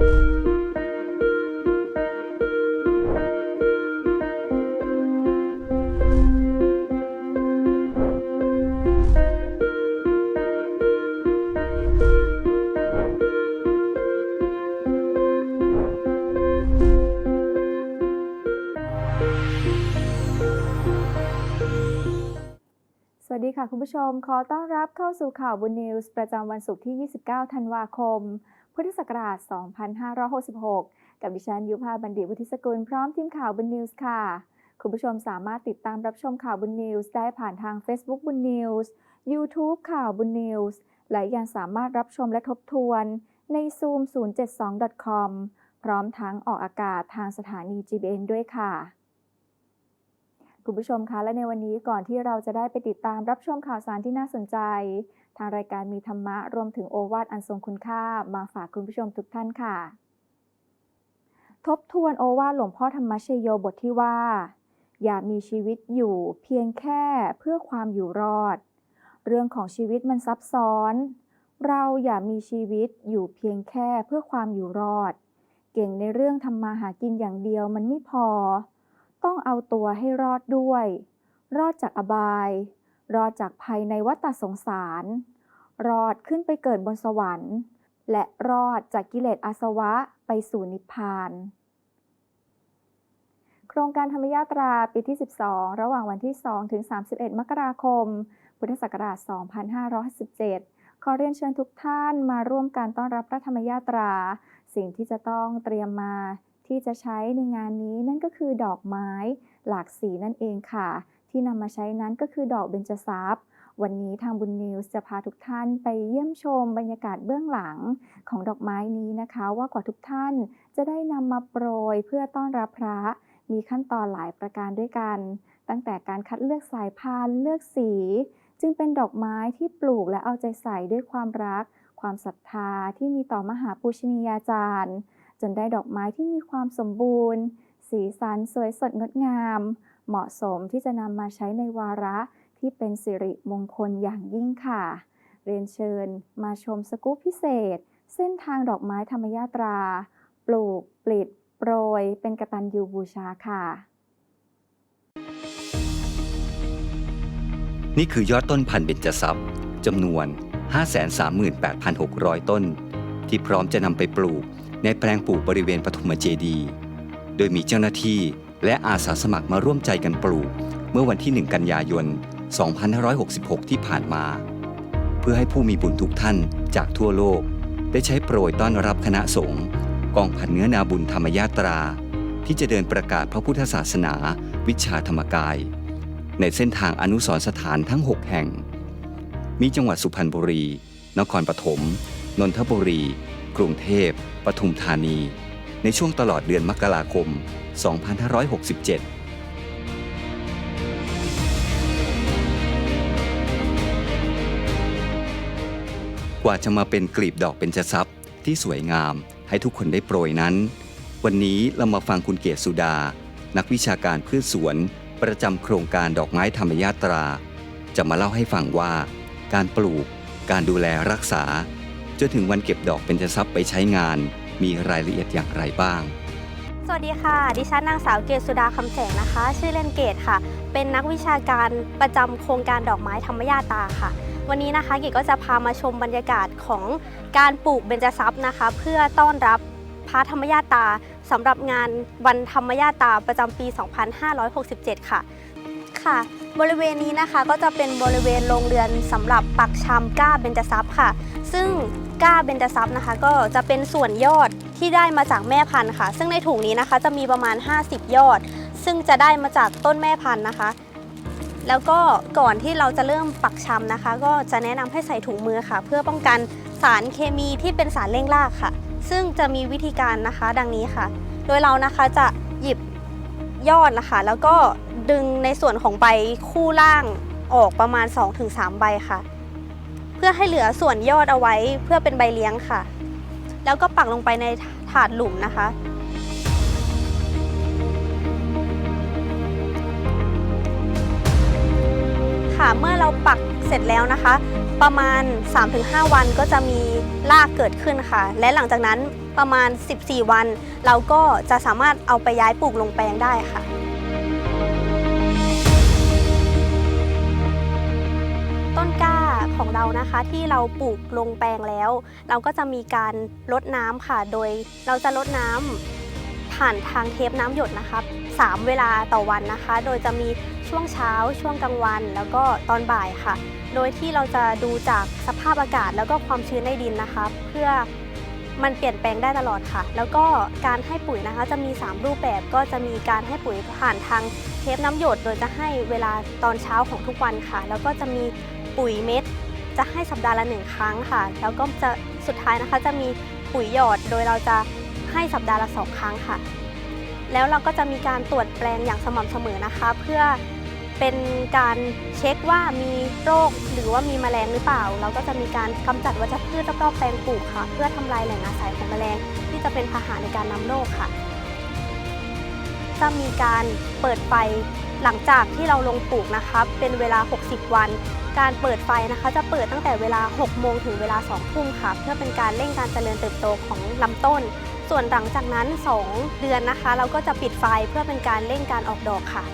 สวัสดีค่ะคุณผู้ชม ขอต้อนรับเข้าสู่ข่าวบุญนิวส์ประจำวันศุกร์ที่ 29 ธันวาคม พุทธศักราช 2566 กับดิฉันยุพาบัณฑิตวุฒิสกุลพร้อมทีมข่าวบุญนิวส์ค่ะ คุณผู้ชมสามารถติดตามรับชมข่าวบุญนิวส์ได้ผ่านทาง Facebook บุญนิวส์ YouTube ข่าวบุญนิวส์ และยังสามารถรับชมและทบทวน ใน zoom 072.com พร้อมทั้งออกอากาศทางสถานี GBN ด้วยค่ะ คุณผู้ชมคะและในวันนี้ก่อนที่เราจะได้ไปติดตามรับชมข่าวสารที่น่าสนใจ ทางรายการมีธรรมะรวมถึงโอวาทอันทรงคุณค่ามาฝากคุณผู้ชมทุกท่านค่ะ ทบทวนโอวาทหลวงพ่อธรรมชโยบทที่ว่า อย่ามีชีวิตอยู่เพียงแค่เพื่อความอยู่รอด เรื่องของชีวิตมันซับซ้อน เราอย่ามีชีวิตอยู่เพียงแค่เพื่อความอยู่รอด เก่งในเรื่องทำมาหากินอย่างเดียวมันไม่พอ ต้องเอาตัวให้รอดด้วย รอดจากอบาย รอดจากภัยในวัฏสงสาร รอดขึ้นไปเกิดบนสวรรค์ และรอดจากกิเลสอาสวะไปสู่นิพพาน โครงการธรรมยาตราปีที่ 12 ระหว่างวันที่ 2 ถึง 31 มกราคม พุทธศักราช 2557ขอเรียนเชิญทุกท่านมาร่วมการต้อนรับพระธรรมยาตรา สิ่งที่จะต้องเตรียมมา ที่จะใช้ในงานนี้นั่นก็คือดอกไม้หลากสีนั่นเองค่ะ ที่นำมาใช้นั้นก็คือดอกเบญจทรัพย์วันนี้ทางบุญนิวส์จะพาทุกท่านไปเยี่ยมชมบรรยากาศเบื้องหลังของดอกไม้นี้นะคะ ว่ากว่าทุกท่านจะได้นำมาโปรยเพื่อต้อนรับพระ มีขั้นตอนหลายประการด้วยกัน ตั้งแต่การคัดเลือกสายพันเลือกสี จึงเป็นดอกไม้ที่ปลูกและเอาใจใส่ด้วยความรัก ความศรัทธาที่มีต่อมหาปูชนียาจารย์ จนได้ดอกไม้ที่มีความสมบูรณ์ สีสันสวยสดงดงาม เหมาะสมที่จะนำมาใช้ในวาระที่เป็นสิริมงคลอย่างยิ่งค่ะ เรียนเชิญมาชมสกู๊ปพิเศษ เส้นทางดอกไม้ธรรมยาตรา ปลูก ปลิด โปรย เป็นกระตัญญูบูชาค่ะ นี่คือยอดต้นพันธุ์เบญจทรัพย์จำนวน 538,600 ต้น ที่พร้อมจะนำไปปลูก ในแปลงปลูกบริเวณปฐมเจดี โดยมีเจ้าหน้าที่และอาสาสมัครมาร่วมใจกันปลูก เมื่อวันที่ 1 กันยายน 2566 ที่ผ่านมา เพื่อให้ผู้มีบุญทุกท่านจากทั่วโลก ได้ใช้โปรยต้อนรับคณะสงฆ์กองพันเนื้อนาบุญธรรมยาตรา ที่จะเดินประกาศพระพุทธศาสนา วิชาธรรมกาย ในเส้นทางอนุสรสถานทั้ง 6 แห่ง มีจังหวัดสุพรรณบุรี นครปฐม นนทบุรี กรุงเทพ ปทุมธานี ในช่วงตลอดเดือนมกราคม 2567กว่าจะมาเป็นกลีบดอกเป็นจทรัพย์ที่สวยงามให้ทุกคนได้โปรยนั้น วันนี้เรามาฟังคุณเกศสุดา นักวิชาการพืชสวน ประจำโครงการดอกไม้ธรรมยาตรา จะมาเล่าให้ฟังว่า การปลูก การดูแลรักษา จนถึงวันเก็บดอกเป็นจทรัพย์ไปใช้งาน มีรายละเอียดอย่างไรบ้าง สวัสดีค่ะ ดิฉันนางสาวเกศสุดาคำแสงนะคะ ชื่อเล่นเกศค่ะ เป็นนักวิชาการประจำโครงการดอกไม้ธรรมยาตาค่ะ วันนี้นะคะเกศก็จะพามาชมบรรยากาศของการปลูกเบญจทรัพย์นะคะ เพื่อต้อนรับพระธรรมยาตาสำหรับงานวันธรรมยาตาประจำปี 2567 ค่ะ ค่ะ บริเวณนี้นะคะก็จะเป็นบริเวณโรงเรือนสำหรับปักชำก้าเบญจทรัพย์ค่ะ ซึ่ง ก้าเบญจทรัพย์นะคะ ก็จะเป็นส่วนยอดที่ได้มาจากแม่พันธุ์ค่ะ ซึ่งในถุงนี้นะคะจะมีประมาณ 50 ยอด ซึ่งจะได้มาจากต้นแม่พันธุ์นะคะ แล้วก็ก่อนที่เราจะเริ่มปักชำนะคะ ก็จะแนะนำให้ใส่ถุงมือค่ะ เพื่อป้องกันสารเคมีที่เป็นสารเร่งรากค่ะ ซึ่งจะมีวิธีการนะคะดังนี้ค่ะ โดยเรานะคะจะหยิบยอดนะคะ แล้วก็ดึงในส่วนของใบคู่ล่างออกประมาณ 2-3 ใบค่ะ เพื่อให้เหลือส่วนยอดเอาไว้เพื่อเป็นใบเลี้ยงค่ะ แล้วก็ปักลงไปในถาดหลุมนะคะค่ะเมื่อเราปักเสร็จแล้วนะคะ ประมาณ 3-5 วันก็จะมีรากเกิดขึ้นค่ะ และหลังจากนั้นประมาณ 14 วัน เราก็จะสามารถเอาไปย้ายปลูกลงแปลงได้ค่ะ ของเรานะคะที่เราปลูกลงแปลงแล้ว เราก็จะมีการลดน้ำค่ะ โดยเราจะลดน้ำผ่านทางเทปน้ำหยดนะคะสามเวลาต่อวันนะคะ โดยจะมีช่วงเช้า ช่วงกลางวัน แล้วก็ตอนบ่ายค่ะ โดยที่เราจะดูจากสภาพอากาศแล้วก็ความชื้นในดินนะคะ เพื่อมันเปลี่ยนแปลงได้ตลอดค่ะ แล้วก็การให้ปุ๋ยนะคะจะมี 3 รูปแบบ ก็จะมีการให้ปุ๋ยผ่านทางเทปน้ำหยด โดยจะให้เวลาตอนเช้าของทุกวันค่ะ แล้วก็จะมีปุ๋ยเม็ด จะให้สัปดาห์ละหนึ่งครั้งค่ะ แล้วก็จะสุดท้ายนะคะจะมีปุ๋ยหยอดโดยเราจะให้สัปดาห์ละสองครั้งค่ะ แล้วเราก็จะมีการตรวจแปลงอย่างสม่ำเสมอนะคะ เพื่อเป็นการเช็คว่ามีโรคหรือว่ามีแมลงหรือเปล่า เราก็จะมีการกำจัดวัชพืชรอบๆแปลงปลูกค่ะ เพื่อทำลายแหล่งอาศัยของแมลง ที่จะเป็นพาหะในการนำโรคค่ะจะมีการเปิดไฟหลังจากที่เราลงปลูกนะคะเป็นเวลา 60 วัน การเปิดไฟนะคะจะเปิดตั้งแต่เวลา 6 โมงถึงเวลา 2 ทุ่มค่ะ เพื่อเป็นการเร่งการเจริญเติบโตของลำต้น ส่วนหลังจากนั้น 2 เดือนนะคะ เราก็จะปิดไฟเพื่อเป็นการเร่งการออกดอกค่ะ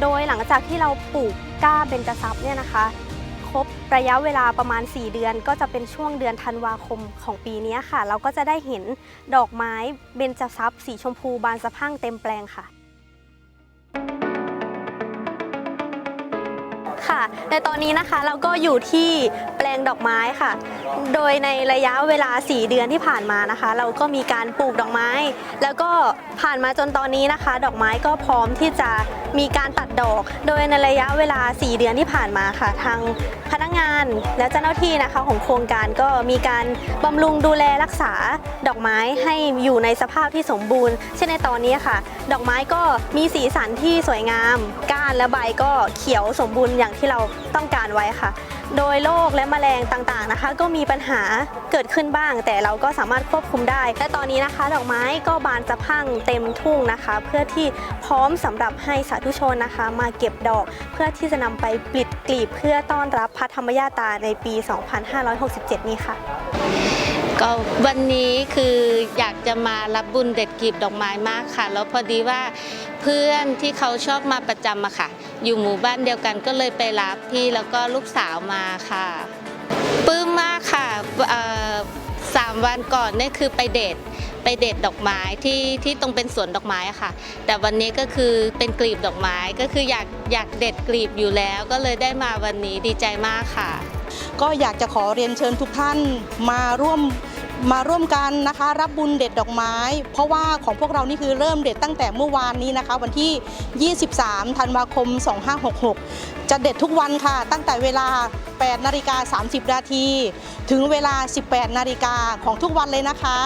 โดยหลังจากที่เราปลูกก้าเบญจทรัพย์เนี่ยนะคะครบระยะเวลาประมาณ 4 เดือนก็จะเป็นช่วงเดือนธันวาคมของปีนี้ค่ะ เราก็จะได้เห็นดอกไม้เบญจทรัพย์สีชมพูบานสะพั่งเต็มแปลงค่ะ ค่ะ ในตอนนี้นะคะเราก็อยู่ที่แปลงดอกไม้ค่ะ โดยในระยะเวลา 4 เดือนที่ผ่านมานะคะ เราก็มีการปลูกดอกไม้ แล้วก็ผ่านมาจนตอนนี้นะคะ ดอกไม้ก็พร้อมที่จะมีการตัดดอก โดยในระยะเวลา 4 เดือนที่ผ่านมาค่ะ ทางพนักงานและเจ้าหน้าที่นะคะของโครงการก็มีการบำรุงดูแลรักษาดอกไม้ให้อยู่ในสภาพที่สมบูรณ์ เช่นในตอนนี้ค่ะ ดอกไม้ก็มีสีสันที่สวยงาม ก้านและใบก็เขียวสมบูรณ์อย่างที่เราต้องการไว้ค่ะ โดยโรคและแมลงต่างๆนะคะ ก็มีปัญหาเกิดขึ้นบ้าง แต่เราก็สามารถควบคุมได้ และตอนนี้นะคะดอกไม้ก็บานสะพั่งเต็มทุ่งนะคะ เพื่อที่พร้อมสำหรับให้สาธุชนนะคะ มาเก็บดอกเพื่อที่จะนำไปปลิดกลีบเพื่อต้อนรับพระธรรมยาตาในปี 2567 นี้ค่ะก็วันนี้คืออยากจะมารับบุญเด็ดกลีบดอกไม้มากค่ะ แล้วพอดีว่า เพื่อนที่เขาชอบมาประจำอะค่ะ อยู่หมู่บ้านเดียวกันก็เลยไปรับพี่แล้วก็ลูกสาวมาค่ะปลื้มมากค่ะสามวันก่อนนี่คือไปเด็ดไปเด็ดดอกไม้ที่ที่ตรงเป็นสวนดอกไม้ค่ะ แต่วันนี้ก็คือเป็นกลีบดอกไม้ก็คืออยากอยากเด็ดกลีบอยู่แล้ว ก็เลยได้มาวันนี้ดีใจมากค่ะ ก็อยากจะขอเรียนเชิญทุกท่านมาร่วม มาร่วมกันนะคะ รับบุญเด็ดดอกไม้ เพราะว่าของพวกเรานี่คือเริ่มเด็ดตั้งแต่เมื่อวานนี้นะคะ วันที่ 23 ธันวาคม 2566 จะเด็ดทุกวันค่ะ ตั้งแต่เวลา 8 นาฬิกา 30 นาที ถึงเวลา 18 นาฬิกาของทุกวันเลยนะคะ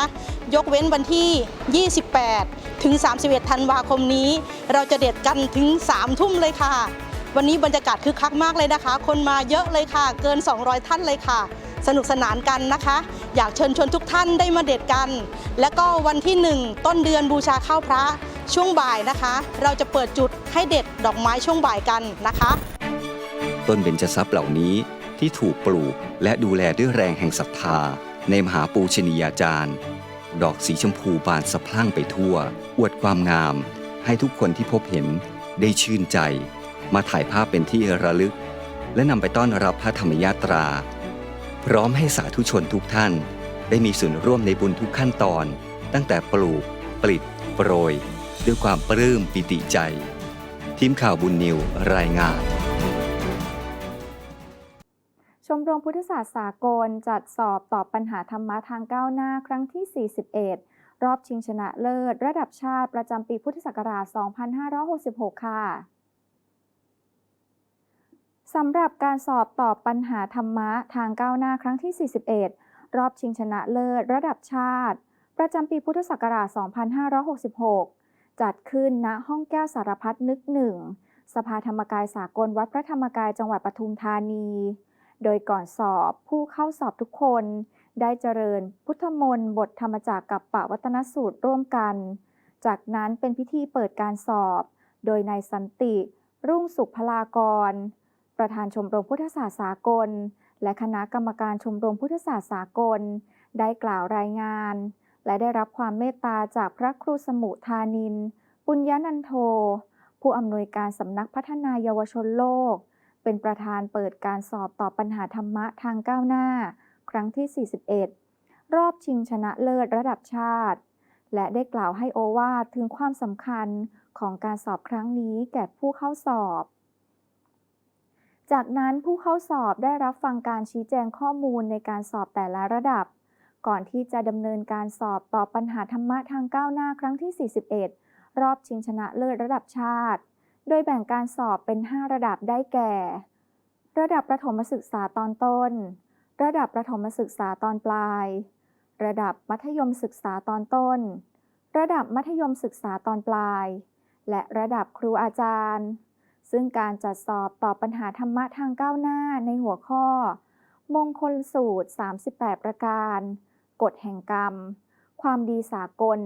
ยกเว้นวันที่ 28 ถึง 31 ธันวาคมนี้ เราจะเด็ดกันถึง 3 ทุ่มเลยค่ะ วันนี้บรรยากาศคึกคักมากเลยนะคะ คนมาเยอะเลยค่ะ เกิน 200 ท่านเลยค่ะ สนุกสนานกันนะคะ อยากเชิญชวนทุกท่านได้มาเด็ดกัน แล้วก็วันที่ 1 ต้นเดือนบูชาข้าวพระช่วงบ่ายนะคะ เราจะเปิดจุดให้เด็ดดอกไม้ช่วงบ่ายกันนะคะ ต้นเบญจทรัพย์เหล่านี้ที่ถูกปลูกและดูแลด้วยแรงแห่งศรัทธา ในมหาปูชนียาจารย์ ดอกสีชมพูบานสะพรั่งไปทั่ว อวดความงาม ให้ทุกคนที่พบเห็นได้ชื่นใจ มาถ่ายภาพเป็นที่ระลึก และนำไปต้อนรับพระธรรมยาตรา พร้อมให้สาธุชนทุกท่าน ได้มีส่วนร่วมในบุญทุกขั้นตอน ตั้งแต่ปลูก ปลิด โปรย ด้วยความปลื้มปิติใจ ทีมข่าวบุญนิวรายงาน ชมรมพุทธศาสตร์สากลจัดสอบตอบปัญหาธรรมะทางก้าวหน้าครั้งที่ 41 รอบชิงชนะเลิศ ระดับชาติประจำปีพุทธศักราช 2566 ค่ะ สำหรับการสอบตอบปัญหาธรรมะทางก้าวหน้าครั้งที่ 41 รอบชิงชนะเลิศระดับชาติ ประจำปีพุทธศักราช 2566 จัดขึ้นณห้องแก้วสารพัดนึกหนึ่ง สภาธรรมกายสากลวัดพระธรรมกายจังหวัดปทุมธานี โดยก่อนสอบผู้เข้าสอบทุกคน ได้เจริญพุทธมนต์บทธรรมจากกับปะวัตนสูตรร่วมกัน จากนั้นเป็นพิธีเปิดการสอบ โดยนายสันติ รุ่งสุขพลากร ประธานชมรมพุทธศาสตร์สากล และคณะกรรมการชมรมพุทธศาสตร์สากล ได้กล่าวรายงาน และได้รับความเมตตาจากพระครูสมุทานิน ปุญญนันโท ผู้อำนวยการสำนักพัฒนาเยาวชนโลก เป็นประธานเปิดการสอบตอบปัญหาธรรมะทางก้าวหน้า ครั้งที่ 41 รอบชิงชนะเลิศระดับชาติ และได้กล่าวให้โอวาทถึงความสำคัญของการสอบครั้งนี้แก่ผู้เข้าสอบ จากนั้นผู้เข้าสอบได้รับฟังการชี้แจงข้อมูลในการสอบแต่ละระดับ ก่อนที่จะดำเนินการสอบต่อปัญหาธรรมะทางก้าวหน้าครั้งที่ 41 รอบชิงชนะเลิศระดับชาติ โดยแบ่งการสอบเป็น 5 ระดับได้แก่ ระดับประถมศึกษาตอนต้น ระดับประถมศึกษาตอนปลาย ระดับมัธยมศึกษาตอนต้น ระดับมัธยมศึกษาตอนปลาย และระดับครูอาจารย์ ซึ่งการจัดสอบตอบปัญหาธรรมะทางก้าวหน้าในหัวข้อ มงคลสูตร 38 ประการ กฎแห่งกรรม ความดีสากล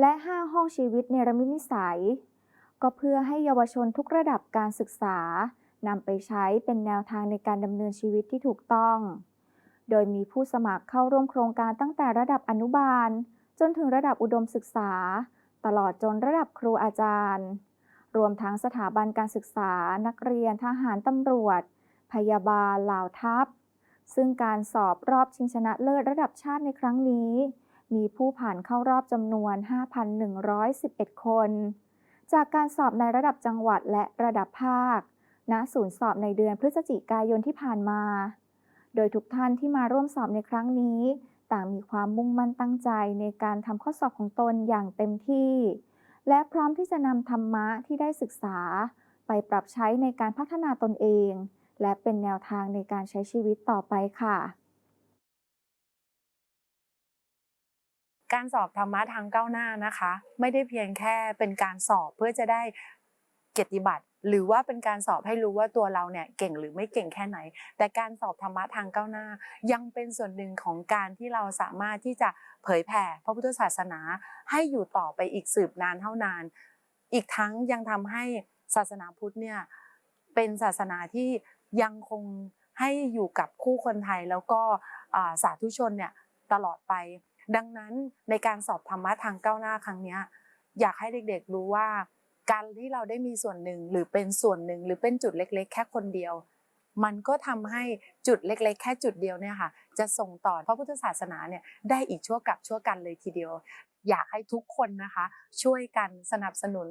และ 5 ห้องชีวิตเนรมิตนิสัย ก็เพื่อให้เยาวชนทุกระดับการศึกษานำไปใช้เป็นแนวทางในการดำเนินชีวิตที่ถูกต้อง โดยมีผู้สมัครเข้าร่วมโครงการตั้งแต่ระดับอนุบาล จนถึงระดับอุดมศึกษา ตลอดจนระดับครูอาจารย์ รวมทั้งสถาบันการศึกษา นักเรียนทหารตำรวจ พยาบาลเหล่าทัพ ซึ่งการสอบรอบชิงชนะเลิศระดับชาติในครั้งนี้ มีผู้ผ่านเข้ารอบจำนวน 5,111 คน จากการสอบในระดับจังหวัดและระดับภาค ณ ศูนย์สอบในเดือนพฤศจิกายนที่ผ่านมา โดยทุกท่านที่มาร่วมสอบในครั้งนี้ ต่างมีความมุ่งมั่นตั้งใจในการทำข้อสอบของตนอย่างเต็มที่ และพร้อมที่จะนำธรรมะที่ได้ศึกษา ไปปรับใช้ในการพัฒนาตนเอง และเป็นแนวทางในการใช้ชีวิตต่อไปค่ะ การสอบธรรมะทางก้าวหน้านะคะ ไม่ได้เพียงแค่เป็นการสอบเพื่อจะได้เกียรติบัตร หรือว่าเป็นการสอบให้รู้ว่าตัวเราเนี่ยเก่งหรือไม่เก่งแค่ไหน แต่การสอบธรรมะทางก้าวหน้า ยังเป็นส่วนหนึ่งของการที่เราสามารถที่จะเผยแผ่พระพุทธศาสนา ให้อยู่ต่อไปอีกสืบนานเท่านาน อีกทั้งยังทำให้ศาสนาพุทธเนี่ยเป็นศาสนาที่ยังคงให้อยู่กับคู่คนไทยแล้วก็สาธุชนเนี่ยตลอดไป ดังนั้นในการสอบธรรมะทางก้าวหน้าครั้งนี้อยากให้เด็กๆรู้ว่า การที่เราได้มีส่วนหนึ่งหรือเป็นส่วนหนึ่งหรือเป็นจุดเล็ก ๆ แค่คนเดียว มันก็ทำให้จุดเล็ก ๆ แค่จุดเดียวเนี่ยค่ะ จะส่งต่อพระพุทธศาสนาเนี่ยได้อีกชั่วกับชั่วกันเลยทีเดียว อยากให้ทุกคนนะคะ ช่วยกันสนับสนุน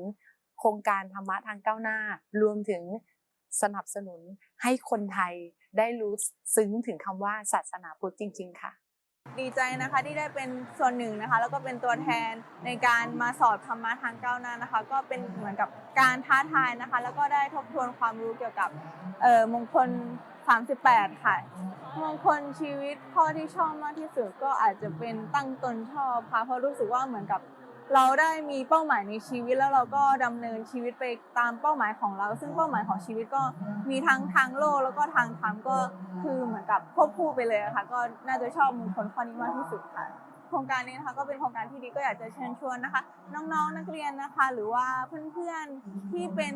โครงการธรรมะทางก้าวหน้า รวมถึงสนับสนุนให้คนไทยได้รู้ซึ้งถึงคำว่าศาสนาพุทธจริง ๆ ค่ะ ดีใจนะคะที่ได้เป็นส่วนหนึ่งนะคะ แล้วก็เป็นตัวแทนในการมาสอบธรรมะทางก้าวหน้านะคะ ก็เป็นเหมือนกับการท้าทายนะคะ แล้วก็ได้ทบทวนความรู้เกี่ยวกับเอ่อมงคล 38 ค่ะ มงคลชีวิตข้อที่ชอบมากที่สุดก็อาจจะเป็นตั้งตนชอบค่ะเพราะรู้สึกว่าเหมือนกับ เราได้มีเป้าหมายในชีวิตแล้วเราก็ดำเนินชีวิตไปตามเป้าหมายของเรา ซึ่งเป้าหมายของชีวิตก็มีทั้งทางโลกแล้วก็ทางธรรมก็คือเหมือนกับควบคู่ไปเลยอะค่ะ ก็น่าจะชอบมงคลข้อนี้มากที่สุดค่ะ โครงการนี้นะคะก็เป็นโครงการที่ดีก็อยากจะเชิญชวนนะคะ น้องๆนักเรียนนะคะ หรือว่าเพื่อนๆที่เป็น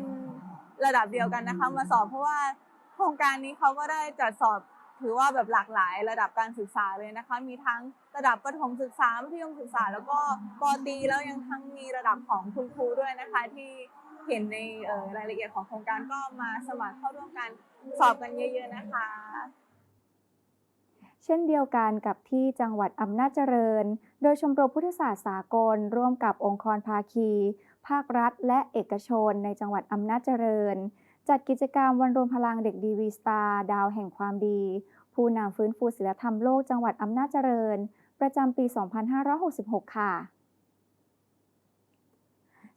ระดับเดียวกันนะคะ มาสอบเพราะว่าโครงการนี้เขาก็ได้จัดสอบ ถือว่าแบบหลากหลายระดับการศึกษาเลยนะคะ มีทั้งระดับประถมศึกษามัธยมศึกษา แล้วก็ปอตีแล้วยังทั้งมีระดับของคุณครูด้วยนะคะ ที่เห็นในรายละเอียดของโครงการก็มาสมัครเข้าร่วมกันสอบกันเยอะ ๆ นะคะ เช่นเดียวกันกับที่จังหวัดอำนาจเจริญ โดยชมรมพุทธศาสตร์สากล ร่วมกับองค์กรภาคี ภาครัฐ และเอกชนในจังหวัดอำนาจเจริญ จัดกิจกรรมวันรวมพลังเด็กดีวีสตาร์ดาวแห่งความดี ผู้นำฟื้นฟูศิลธรรมโลกจังหวัดอำนาจเจริญ ประจำปี 2566 ค่ะ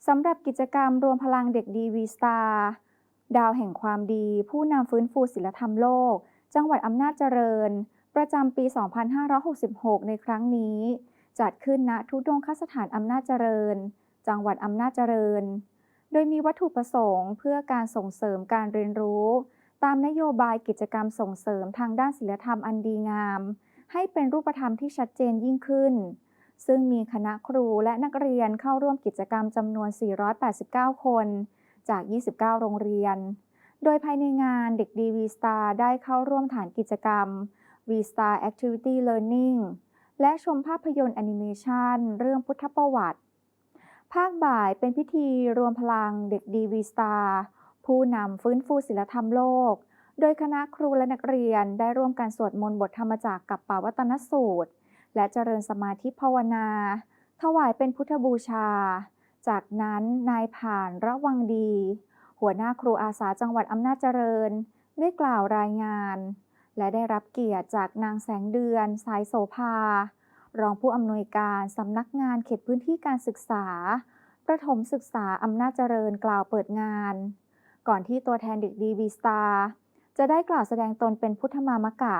สำหรับกิจกรรมรวมพลังเด็กดีวีสตาร์ดาวแห่งความดี ผู้นำฟื้นฟูศิลธรรมโลก จังหวัดอำนาจเจริญ ประจำปี 2566 ในครั้งนี้ จัดขึ้นณทุดงคสถานอำนาจเจริญ จังหวัดอำนาจเจริญ โดยมีวัตถุประสงค์ เพื่อการส่งเสริมการเรียนรู้ ตามนโยบายกิจกรรมส่งเสริมทางด้านศิลธรรมอันดีงาม ให้เป็นรูปธรรมที่ชัดเจนยิ่งขึ้น ซึ่งมีคณะครูและนักเรียนเข้าร่วมกิจกรรมจำนวน 489 คน จาก 29 โรงเรียน โดยภายในงานเด็กดี V-Star ได้เข้าร่วมฐานกิจกรรม V-Star Activity Learning และชมภาพยนตร์แอนิเมชันเรื่องพุทธประวัติ ภาคบ่ายเป็นพิธีรวมพลังเด็กดีวีสตาร์ผู้นำฟื้นฟูศิลธรรมโลก โดยคณะครูและนักเรียนได้ร่วมกันสวดมนต์บทธรรมจากกับป่าวัตนสูตร และเจริญสมาธิภาวนา ถวายเป็นพุทธบูชา จากนั้นนายผ่านระวังดี หัวหน้าครูอาสาจังหวัดอำนาจเจริญ ได้กล่าวรายงาน และได้รับเกียรติจากนางแสงเดือน สายโสภา รองผู้อำนวยการสำนักงานเขตพื้นที่การศึกษา ประถมศึกษาอำนาจเจริญกล่าวเปิดงาน ก่อนที่ตัวแทนเด็กดีวีสตาร์จะได้กล่าวแสดงตนเป็นพุทธมามกะ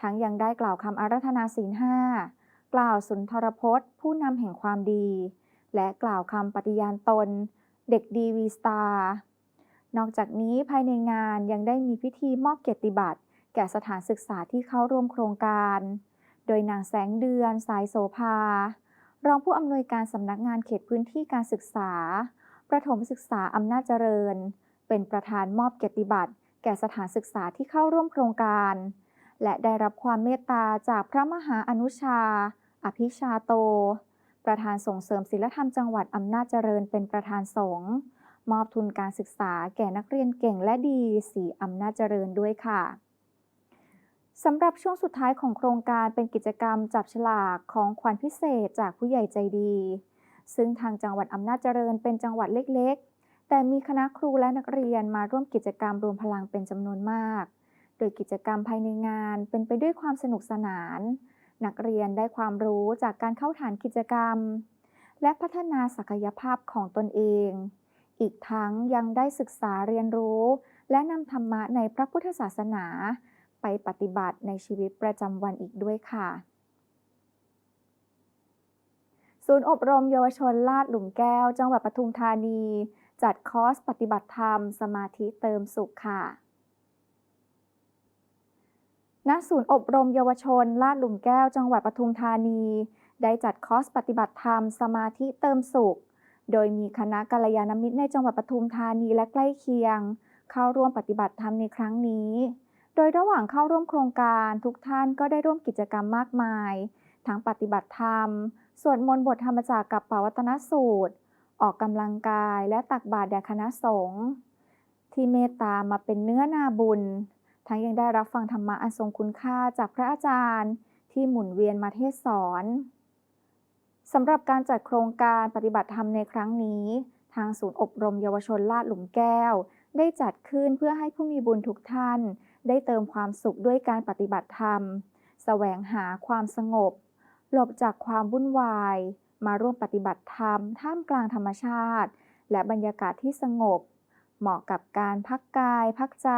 ทั้งยังได้กล่าวคำอารัธนาศีลห้ากล่าวสุนทรพจน์ ผู้นำแห่งความดี และกล่าวคำปฏิญาณตน เด็กดีวีสตาร์นอกจากนี้ภายในงานยังได้มีพิธีมอบเกียรติบัตรแก่สถานศึกษาที่เข้าร่วมโครงการ โดยนางแสงเดือน สายโสภา รองผู้อำนวยการสำนักงานเขตพื้นที่การศึกษา ประถมศึกษาอำนาจเจริญ เป็นประธานมอบเกียรติบัตร แก่สถานศึกษาที่เข้าร่วมโครงการ และได้รับความเมตตาจากพระมหาอนุชา อภิชาโต ประธานส่งเสริมศิลธรรมจังหวัดอำนาจเจริญ เป็นประธานสงฆ์มอบทุนการศึกษาแก่นักเรียนเก่งและดีสีอำนาจเจริญด้วยค่ะ สำหรับช่วงสุดท้ายของโครงการเป็นกิจกรรมจับฉลากของขวัญพิเศษจากผู้ใหญ่ใจดี ซึ่งทางจังหวัดอำนาจเจริญเป็นจังหวัดเล็กๆ แต่มีคณะครูและนักเรียนมาร่วมกิจกรรมรวมพลังเป็นจำนวนมาก โดยกิจกรรมภายในงานเป็นไปด้วยความสนุกสนาน นักเรียนได้ความรู้จากการเข้าฐานกิจกรรม และพัฒนาศักยภาพของตนเอง อีกทั้งยังได้ศึกษาเรียนรู้ และนำธรรมะในพระพุทธศาสนา ไปปฏิบัติในชีวิตประจำวันอีกด้วยค่ะ ศูนย์อบรมเยาวชนลาดหลุมแก้ว จังหวัดปทุมธานี จัดคอร์สปฏิบัติธรรม สมาธิเติมสุขค่ะณศูนย์อบรมเยาวชน ลาดหลุมแก้ว จังหวัดปทุมธานี ได้จัดคอร์สปฏิบัติธรรม สมาธิเติมสุข โดยมีคณะกัลยาณมิตรในจังหวัดปทุมธานีและใกล้เคียง เข้าร่วมปฏิบัติธรรมในครั้งนี้ โดยระหว่างเข้าร่วมโครงการทุกท่านก็ได้ร่วมกิจกรรมมากมาย ทั้งปฏิบัติธรรม สวดมนต์บทธรรมจากกับปวัตนสูตร ออกกำลังกายและตักบาตรแด่คณะสงฆ์ที่เมตตามาเป็นเนื้อนาบุญ ทั้งยังได้รับฟังธรรมะอันทรงคุณค่าจากพระอาจารย์ ที่หมุนเวียนมาเทศสอนสำหรับการจัดโครงการปฏิบัติธรรมในครั้งนี้ ทางศูนย์อบรมเยาวชนลาดหลุมแก้ว ได้จัดขึ้นเพื่อให้ผู้มีบุญทุกท่าน ได้เติมความสุขด้วยการปฏิบัติธรรมแสวงหาความสงบ หลบจากความวุ่นวาย มาร่วมปฏิบัติธรรม ท่ามกลางธรรมชาติ และบรรยากาศที่สงบ เหมาะกับการพักกาย พักใจ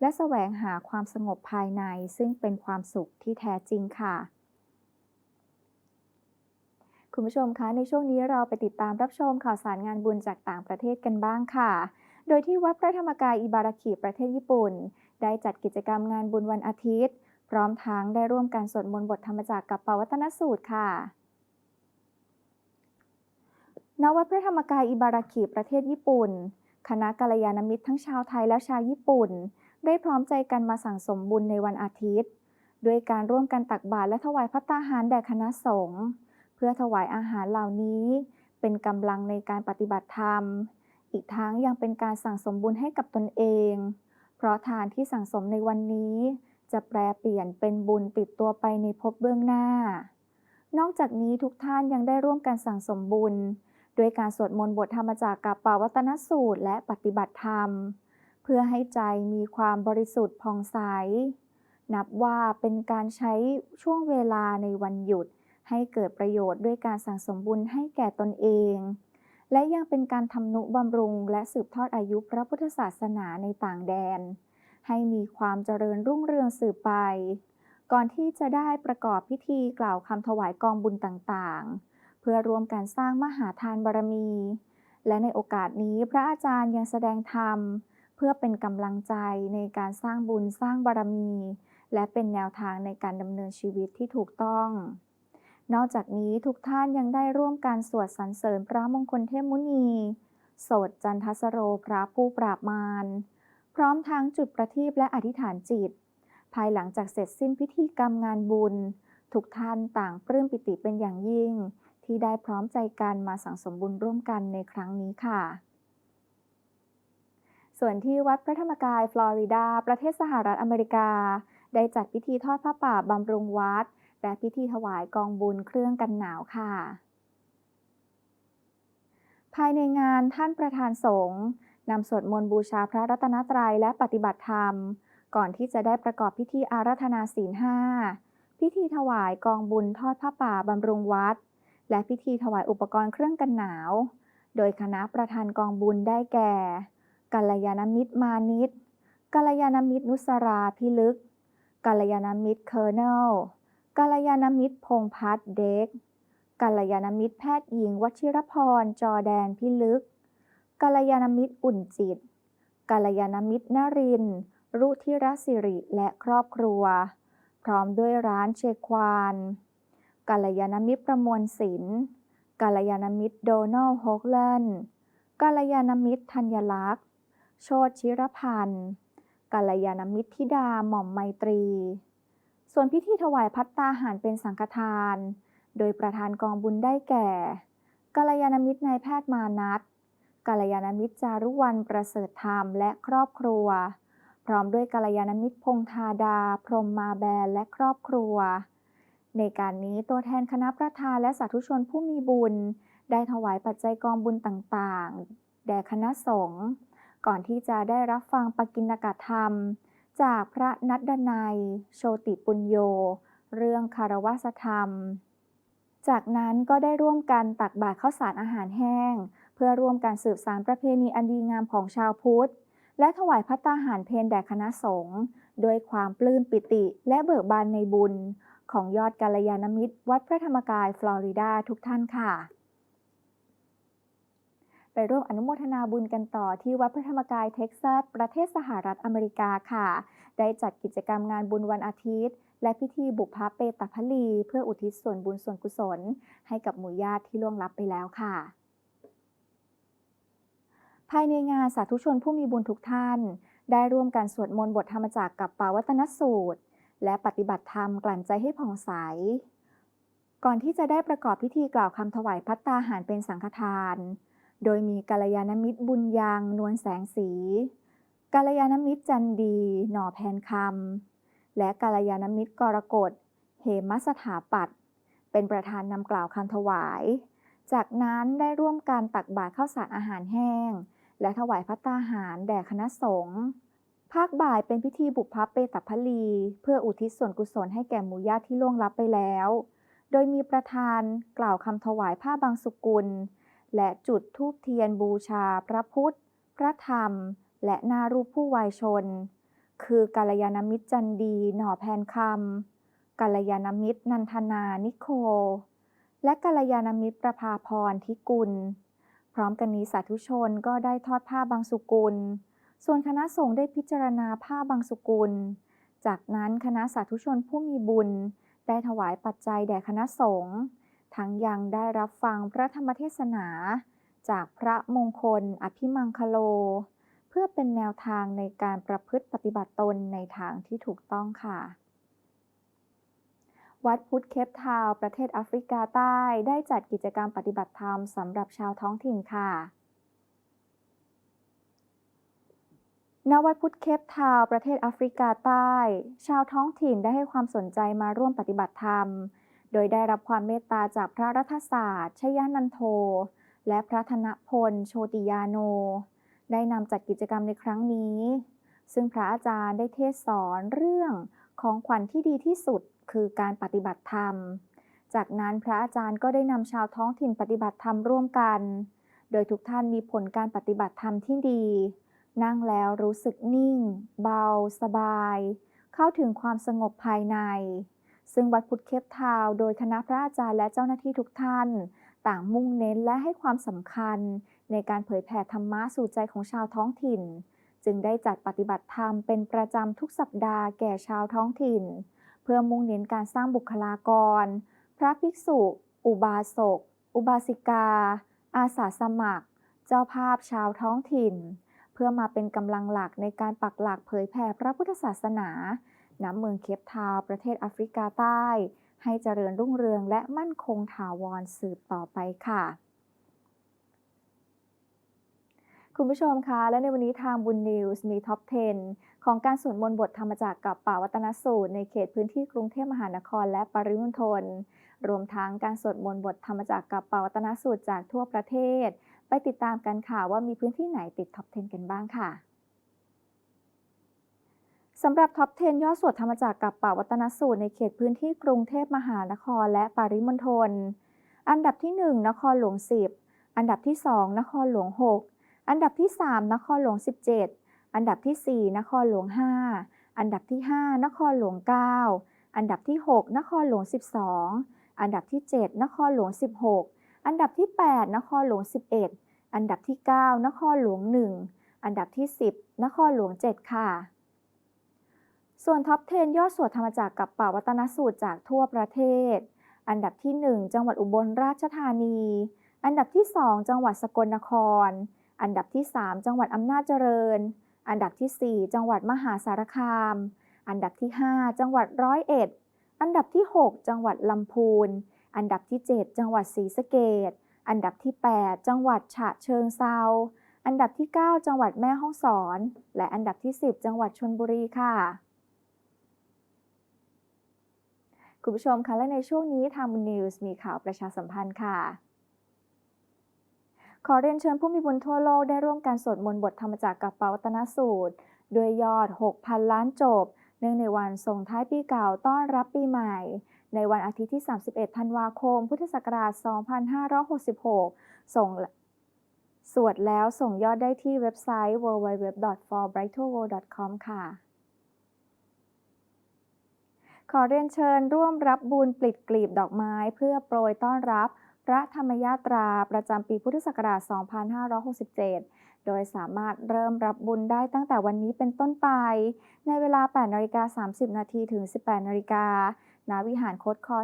และแสวงหาความสงบภายใน ซึ่งเป็นความสุขที่แท้จริงค่ะ คุณผู้ชมคะในช่วงนี้เราไปติดตามรับชมข่าวสารงานบุญจากต่างประเทศกันบ้างค่ะ โดยที่วัดพระธรรมกายอิบาราคิประเทศญี่ปุ่น ได้จัดกิจกรรมงานบุญวันอาทิตย์ พร้อมทั้งได้ร่วมการสวดมนต์บทธรรมจากกับปวัตนสูตรค่ะณวัดพระธรรมกายอิบาราคิประเทศญี่ปุ่น คณะกัลยาณมิตรทั้งชาวไทยและชาวญี่ปุ่น ได้พร้อมใจกันมาสั่งสมบุญในวันอาทิตย์ ด้วยการร่วมกันตักบาตรและถวายพระตาหารแด่คณะสงฆ์เพื่อถวายอาหารเหล่านี้ เป็นกำลังในการปฏิบัติธรรม อีกทั้งยังเป็นการสั่งสมบุญให้กับตนเอง เพราะทานที่สั่งสมในวันนี้ จะแปลเปลี่ยนเป็นบุญติดตัวไปในภพเบื้องหน้า นอกจากนี้ทุกท่านยังได้ร่วมกันสั่งสมบุญด้วยการสวดมนต์บทธรรมจากกับปาวัตนสูตรและปฏิบัติธรรม เพื่อให้ใจมีความบริสุทธิ์ผ่องใส นับว่าเป็นการใช้ช่วงเวลาในวันหยุดให้เกิดประโยชน์ด้วยการสั่งสมบุญให้แก่ตนเอง และยังเป็นการทำนุบำรุง และสืบทอดอายุพระพุทธศาสนาในต่างแดน ให้มีความเจริญรุ่งเรืองสืบไป ก่อนที่จะได้ประกอบพิธีกล่าวคำถวายกองบุญต่างๆ เพื่อรวมกันสร้างมหาทานบารมี และในโอกาสนี้พระอาจารย์ยังแสดงธรรม เพื่อเป็นกำลังใจในการสร้างบุญสร้างบารมี และเป็นแนวทางในการดำเนินชีวิตที่ถูกต้อง นอกจากนี้ทุกท่านยังได้ร่วมการสวดสรรเสริญพระมงคลเทพมุนี โสดจันทสโรพระผู้ปราบมารพร้อมทั้งจุดประทีปและอธิษฐานจิต ภายหลังจากเสร็จสิ้นพิธีกรรมงานบุญ ทุกท่านต่างปลื้มปิติเป็นอย่างยิ่ง ที่ได้พร้อมใจกันมาสังสมบุญร่วมกันในครั้งนี้ค่ะ ส่วนที่วัดพระธรรมกายฟลอริดา ประเทศสหรัฐอเมริกา ได้จัดพิธีทอดผ้าป่าบำรุงวัด และพิธีถวายกองบุญเครื่องกันหนาวค่ะ ภายในงานท่านประธานสงฆ์นำสวดมนต์บูชาพระรัตนตรัยและปฏิบัติธรรม ก่อนที่จะได้ประกอบพิธีอาราธนาศีลห้าพิธีถวายกองบุญทอดผ้าป่าบำรุงวัด และพิธีถวายอุปกรณ์เครื่องกันหนาว โดยคณะประธานกองบุญได้แก่ กัลยาณมิตรมานิตกัลยาณมิตรนุสราพิลึก กัลยาณมิตรเคอร์เนล กัลยาณมิตรพงพัฒน์เด็กกัลยาณมิตรแพทย์หญิงวชิรพร จอแดนพิลึกกัลยาณมิตรอุ่นจิตกัลยาณมิตรนริน รุธิรศิริและครอบครัว พร้อมด้วยร้านเชควานกัลยาณมิตรประมวลศิลป์กัลยาณมิตรโดนัลฮอกเลนกัลยาณมิตรธัญลักษณ์ โชติชิรพันธ์กัลยาณมิตรธิดาหม่อมไมตรี ส่วนพิธีถวายพัตตาหารเป็นสังฆทาน โดยประธานกองบุญได้แก่กัลยาณมิตรนายแพทย์มานัทกัลยาณมิตรจารุวรรณประเสริฐธรรมและครอบครัว พร้อมด้วยกัลยาณมิตรพงธาดา พรหมมาแบนและครอบครัว ในการนี้ตัวแทนคณะประธานและสาธุชนผู้มีบุญ ได้ถวายปัจจัยกองบุญต่างๆ แด่คณะสงฆ์ก่อนที่จะได้รับฟังปกิณกธรรม จากพระนัดดนัย โชติปุญโย เรื่องคารวะธรรม จากนั้นก็ได้ร่วมกันตักบาตรข้าวสารอาหารแห้ง เพื่อร่วมการสืบสานประเพณีอันดีงามของชาวพุทธ และถวายพัตตาหารเพนแด่คณะสงฆ์ด้วยความปลื้มปิติและเบิกบานในบุญ ของยอดกัลยาณมิตร วัดพระธรรมกายฟลอริดาทุกท่านค่ะ ไปร่วมอนุโมทนาบุญกันต่อที่วัดพระธรรมกายเท็กซัส ประเทศสหรัฐอเมริกาค่ะ ได้จัดกิจกรรมงานบุญวันอาทิตย์ และพิธีบุพพเปตพลี เพื่ออุทิศส่วนบุญส่วนกุศล ให้กับหมู่ญาติที่ล่วงลับไปแล้วค่ะ ภายในงานสาธุชนผู้มีบุญทุกท่าน ได้ร่วมกันสวดมนต์บทธรรมจักรกับปาวัตนสูตร และปฏิบัติธรรมกลั่นใจให้ผ่องใสก่อนที่จะได้ประกอบพิธีกล่าวคำถวายพัตตาหารเป็นสังฆทาน โดยมีกัลยาณมิตรบุญยังนวลแสงสีกัลยาณมิตรจันดี หน่อแพนคำ และกัลยาณมิตรกรกฎ เหมสถาปัตเป็นประธานนำกล่าวคำถวาย จากนั้นได้ร่วมการตักบาตรข้าวสารอาหารแห้ง และถวายพัตตาหารแด่คณะสงฆ์ภาคบ่ายเป็นพิธีบุพพเปตพลี เพื่ออุทิศส่วนกุศลให้แก่หมู่ญาติที่ล่วงลับไปแล้ว โดยมีประธานกล่าวคำถวายผ้าบางสุกุล และจุดธูปเทียนบูชาพระพุทธ พระธรรม และหน้ารูปผู้วายชน คือกัลยาณมิตรจันดี หน่อแพนคำกัลยาณมิตรนันทนานิโค และกัลยาณมิตรประภาพรทิกุล พร้อมกันนี้สาธุชนก็ได้ทอดผ้าบางสุกุล ส่วนคณะสงฆ์ได้พิจารณาผ้าบางสุกุล จากนั้นคณะสาธุชนผู้มีบุญ ได้ถวายปัจจัยแด่คณะสงฆ์ ทั้งยังได้รับฟังพระธรรมเทศนา จากพระมงคลอภิมังคโล เพื่อเป็นแนวทางในการประพฤติปฏิบัติตนในทางที่ถูกต้องค่ะ วัดพุทธเคปทาวประเทศแอฟริกาใต้ได้จัดกิจกรรมปฏิบัติธรรมสำหรับชาวท้องถิ่นค่ะณวัดพุทธเคปทาวประเทศแอฟริกาใต้ ชาวท้องถิ่นได้ให้ความสนใจมาร่วมปฏิบัติธรรม โดยได้รับความเมตตาจากพระรัฐศาสตร์ชยานันโท และพระธนพล โชติยาโน ได้นำจัดกิจกรรมในครั้งนี้ ซึ่งพระอาจารย์ได้เทศสอนเรื่องของขวัญที่ดีที่สุดคือการปฏิบัติธรรม จากนั้นพระอาจารย์ก็ได้นำชาวท้องถิ่นปฏิบัติธรรมร่วมกัน โดยทุกท่านมีผลการปฏิบัติธรรมที่ดี นั่งแล้วรู้สึกนิ่ง เบา สบาย เข้าถึงความสงบภายใน ซึ่งวัดพุทธเคปทาวโดยคณะพระอาจารย์และเจ้าหน้าที่ทุกท่าน ต่างมุ่งเน้นและให้ความสำคัญ ในการเผยแผ่ธรรมะสู่ใจของชาวท้องถิ่น จึงได้จัดปฏิบัติธรรมเป็นประจำทุกสัปดาห์แก่ชาวท้องถิ่น เพื่อมุ่งเน้นการสร้างบุคลากร พระภิกษุ อุบาสก อุบาสิกา อาสาสมัคร เจ้าภาพชาวท้องถิ่น เพื่อมาเป็นกำลังหลักในการปักหลักเผยแผ่พระพุทธศาสนา ณเมืองเคปทาวประเทศแอฟริกาใต้ใให้เจริญรุ่งเรืองและมั่นคงถาวรสืบต่อไปค่ะ คุณผู้ชมคะและในวันนี้ทางบุญนิวส์มีท็อป 10 ของการสวดมนต์บทธรรมจักรกับป่าวัตนสูตร ในเขตพื้นที่กรุงเทพมหานครและปริมณฑลรวมทั้งการสวดมนต์บทธรรมจักรกับป่าวัตนสูตรจากทั่วประเทศ ไปติดตามกันค่ะว่ามีพื้นที่ไหนติดท็อป 10 กันบ้างค่ะ สำหรับท็อป 10 ยอดสวดธรรมจักรกับป่าวัตนสูตรในเขตพื้นที่กรุงเทพมหานครและปริมณฑล อันดับที่ 1 นครหลวง 10 อันดับที่ 2 นครหลวง 6 อันดับที่ 3 นครหลวง 17 อันดับที่ 4 นครหลวง 5 อันดับที่ 5 นครหลวง 9 อันดับที่ 6 นครหลวง 12 อันดับที่ 7 นครหลวง 16 อันดับที่ 8 นครหลวง 11 อันดับที่ 9 นครหลวง 1 อันดับที่ 10 นครหลวง 7 ค่ะ ส่วนท็อป 10 ยอดสวดธรรมจักรกับป่าวัตนสูตรจากทั่วประเทศ อันดับที่ 1 จังหวัดอุบลราชธานี อันดับที่ 2 จังหวัดสกลนคร อันดับที่ 3 จังหวัดอำนาจเจริญ อันดับที่ 4 จังหวัดมหาสารคาม อันดับที่ 5 จังหวัดร้อยเอ็ด อันดับที่ 6 จังหวัดลำพูน อันดับที่ 7 จังหวัดศรีสะเกษอันดับที่ 8 จังหวัดฉะเชิงเซาอันดับที่ 9 จังหวัดแม่ฮ่องสอน และอันดับที่ 10 จังหวัดชลบุรีค่ะ คุณผู้ชมคะและในช่วงนี้ทางบุญนิวส์มีข่าวประชาสัมพันธ์ค่ะ ขอเรียนเชิญผู้มีบุญทั่วโลกได้ร่วมการสวดมนต์บทธรรมจักรกับปาวัตนสูตร ด้วยยอด 6,000 ล้านจบ เนื่องในวันส่งท้ายปีเก่าต้อนรับปีใหม่ ในวันอาทิตย์ที่ 31 ธันวาคม พุทธศักราช 2566 ส่งสวดแล้วส่งยอดได้ที่เว็บไซต์ www.forbrighterworld.com ค่ะ ขอเรียนเชิญร่วมรับบุญปลิดกลีบดอกไม้ เพื่อโปรยต้อนรับ พระธรรมยาตราประจำปีพุทธศักราช 2567 โดยสามารถเริ่มรับบุญได้ตั้งแต่วันนี้เป็นต้นไป ในเวลา 8นาฬิกา30 นาทีถึง 18นาฬิกาณวิหารโคดคอ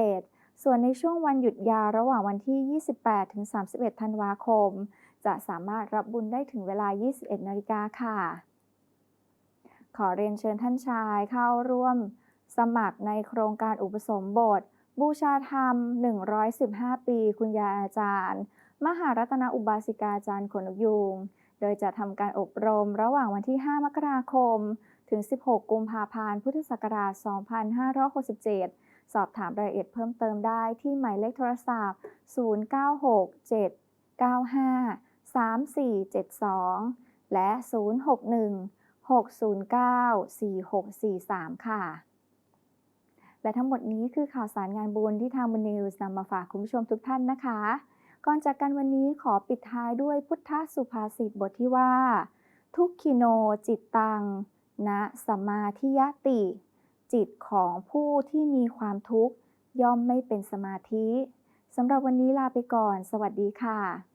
31 ส่วนในช่วงวันหยุดยาวระหว่างวันที่ 28 ถึง 31 ธันวาคม จะสามารถรับบุญได้ถึงเวลา 21นาฬิกาค่ะ ขอเรียนเชิญท่านชายเข้าร่วม สมัครในโครงการอุปสมบท บูชาธรรม 115 ปี คุณยายอาจารย์ มหารัตนอุบาสิกาอาจารย์ขนกยูงโดยจะทำการอบรมระหว่างวันที่ 5 มกราคม ถึง 16 กุมภาพันธ์ พุทธศักราช 2567 สอบถามรายละเอียดเพิ่มเติมได้ที่หมายเลขโทรศัพท์ 0967953472 และ 061-609-4643 ค่ะ และทั้งหมดนี้คือข่าวสารงานบุญที่ทางบุญนิวส์นำมาฝากคุณผู้ชมทุกท่านนะคะ ก่อนจากกันวันนี้ขอปิดท้ายด้วยพุทธสุภาษิตบทที่ว่า ทุกขิโนจิตตังนะสมมาธิยติ จิตของผู้ที่มีความทุกข์ย่อมไม่เป็นสมาธิสำหรับวันนี้ลาไปก่อน สวัสดีค่ะ